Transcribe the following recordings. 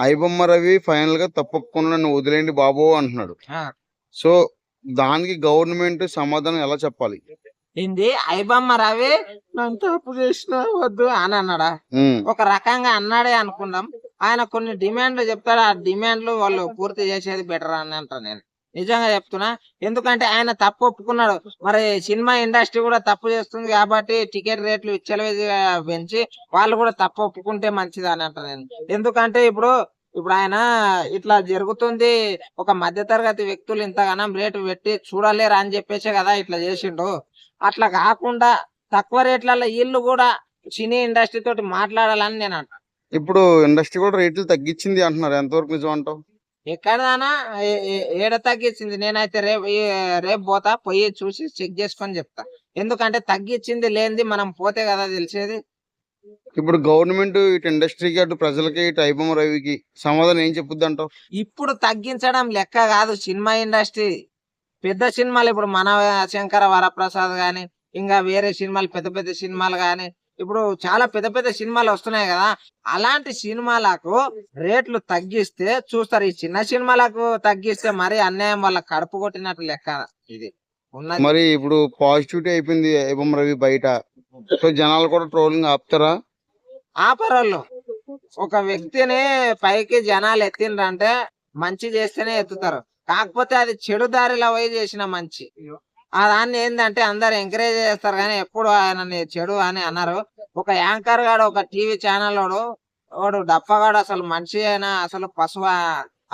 ఐబొమ్మ రవి ఫైనల్గా తప్పకుండా నన్ను వదిలేండి బాబు అంటున్నాడు. సో దానికి గవర్నమెంట్ సమాధానం ఎలా చెప్పాలి? ఏంది? ఐబమ్మ రవి నన్ను తప్పు చేసిన వద్దు అని అన్నాడా? ఒక రకంగా అన్నాడే అనుకుందాం ఆయన కొన్ని డిమాండ్లు చెప్తాడు. ఆ డిమాండ్లు వాళ్ళు పూర్తి చేసేది బెటర్ అని అంటా నేను. నిజంగా చెప్తున్నా. ఎందుకంటే ఆయన తప్పు ఒప్పుకున్నాడు. మరి సినిమా ఇండస్ట్రీ కూడా తప్పు చేస్తుంది కాబట్టి టికెట్ రేట్లు విచ్చలవిడిగా పెంచి వాళ్ళు కూడా తప్పు ఒప్పుకుంటే మంచిది అని అంటా నేను. ఎందుకంటే ఇప్పుడు ఇప్పుడు ఆయన ఇట్లా జరుగుతుంది. ఒక మధ్యతరగతి వ్యక్తులు ఇంతగానం రేటు పెట్టి చూడలేరు అని చెప్పేసే కదా ఇట్లా చేసిండు. అట్లా కాకుండా తక్కువ రేట్లలో వీళ్ళు కూడా సినీ ఇండస్ట్రీ తోటి మాట్లాడాలని నేను అంట. ఇప్పుడు ఇండస్ట్రీ కూడా రేట్లు తగ్గించింది అంటున్నారు. ఎంతవరకు నిజం అంటావు? ఎక్కడదానా? ఏడ తగ్గించింది? నేనైతే రేపు రేపు పోతా పోయి చూసి చెక్ చేసుకొని చెప్తా. ఎందుకంటే తగ్గించింది లేనిది మనం పోతే కదా తెలిసేది. ఇప్పుడు గవర్నమెంట్ ఇటు ఇండస్ట్రీకి అటు ప్రజలకి ఇటు ఐబొమ్మ రవికి సమాధానం ఏం చెప్పుద్ది అంటావు ఇప్పుడు తగ్గించడం లెక్క కాదు సినిమా ఇండస్ట్రీ. పెద్ద సినిమాలు ఇప్పుడు మన శంకర వరప్రసాద్ గాని ఇంకా వేరే సినిమాలు పెద్ద పెద్ద సినిమాలు గాని ఇప్పుడు చాలా పెద్ద పెద్ద సినిమాలు వస్తున్నాయి కదా అలాంటి సినిమాలకు రేట్లు తగ్గిస్తే చూస్తారు. ఈ చిన్న సినిమాలకు తగ్గిస్తే మరి అన్యాయం వాళ్ళ కడుపు కొట్టినట్టు లెక్క ఇది. మరి ఇప్పుడు పాజిటివిటీ అయిపోయింది ఐబొమ్మ రవి బయట. సో జనాలు కూడా ట్రోలింగ్ ఆపుతారా? ఆపరోళ్ళు. ఒక వ్యక్తిని పైకి జనాలు ఎత్తిండ్రంటే మంచి చేస్తేనే ఎత్తుతారు. కాకపోతే అది చెడు దారిలో పోయి చేసిన మంచి. ఆ దాన్ని ఏంటంటే అందరు ఎంకరేజ్ చేస్తారు కానీ ఎప్పుడు ఆయనని చెడు అని అన్నారు ఒక యాంకర్ గాడు ఒక టీవీ ఛానల్ వాడు వాడు డప్పగాడు అసలు మనిషి అయినా అసలు పశువు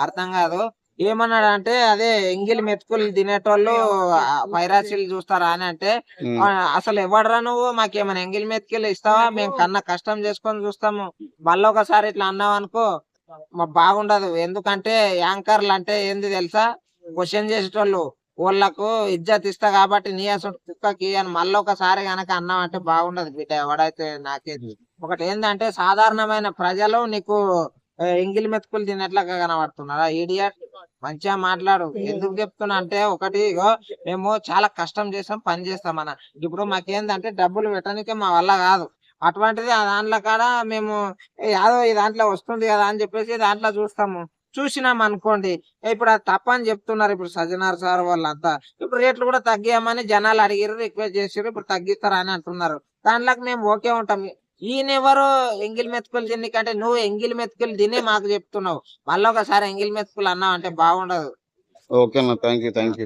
అర్థం కాదు. ఏమన్నాడు అంటే అదే ఎంగిలి మెతుకులు తినేటోళ్ళు పైరాసీలు చూస్తారా అని అంటే అసలు ఎవడరా నువ్వు? మాకేమైనా ఎంగిల్ మెతుకెళ్ళి ఇస్తావా? మేము కన్నా కష్టం చేసుకొని చూస్తాము. మళ్ళీ ఒకసారి ఇట్లా అన్నావు అనుకో మా బాగుండదు. ఎందుకంటే యాంకర్లు అంటే ఏంది తెలుసా? క్వశ్చన్ చేసేటోళ్ళు. వాళ్ళకు ఇజ్జత్ ఇస్తా కాబట్టి నీ అసలు కుక్కకి అని మళ్ళీ ఒకసారి గనక అన్నం అంటే బాగుండదు బిడ్డ ఎవడైతే నాకేది ఒకటి ఏంటంటే సాధారణమైన ప్రజలు నీకు ఆ, ఎంగిలి మెతుకులు తినట్లుగా కనబడుతున్నారా? ఇడియట్ మంచిగా మాట్లాడు. ఎందుకు చెప్తున్నా అంటే ఒకటి మేము చాలా కష్టం చేస్తాం పని చేస్తాం అన్న. ఇప్పుడు మాకేందంటే డబ్బులు పెట్టడానికి మా వల్ల కాదు. అటువంటిది ఆ దాంట్లో కాడ మేము యాదో ఈ దాంట్లో వస్తుంది కదా అని చెప్పేసి దాంట్లో చూస్తాము. చూసినాం అనుకోండి ఇప్పుడు అది తప్ప అని చెప్తున్నారు ఇప్పుడు సజ్జనార్ సార్ వాళ్ళంతా. ఇప్పుడు రేట్లు కూడా తగ్గామని జనాలు అడిగారు రిక్వెస్ట్ చేసారు ఇప్పుడు తగ్గిస్తారా అని అంటున్నారు. దాంట్లో మేము ఓకే ఉంటాం. ఈయన ఎవరు ఎంగిల్ మెతుకులు తిని కంటే నువ్వు ఎంగిల్ మెతుకులు తిని మాకు చెప్తున్నావు. మళ్ళీ ఒకసారి ఎంగిల్ మెతుకులు అన్నావు అంటే బాగుండదు. ఓకే అన్న థ్యాంక్ యూ థ్యాంక్ యూ